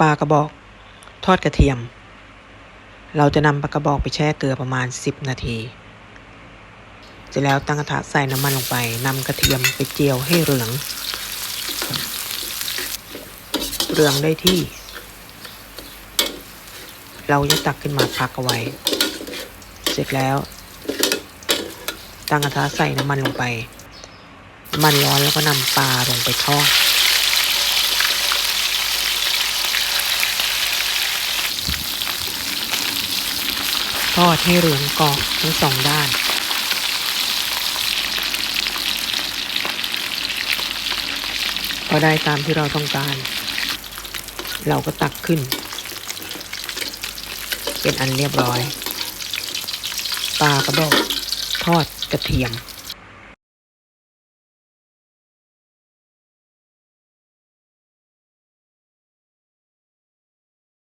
ปลากระบอก ทอดกระเทียม เราจะนำปลากระบอกไปแช่เกลือประมาณ 10 นาทีเสร็จแล้วตั้งกระทะใส่น้ำมันลงไปนำกระเทียมไปเจียวให้เหลืองเหลืองได้ที่ เราจะตักขึ้นมาพักเอาไว้ เสร็จแล้ว ตั้งกระทะใส่น้ำมันลงไป น้ำมันร้อนแล้วก็นำปลาลงไปทอด ทอดให้เหลืองกรอบทั้งสองด้านพอได้ตามที่เราต้องการ เราก็ตักขึ้น เป็นอันเรียบร้อยปลากระบอกทอดกระเทียม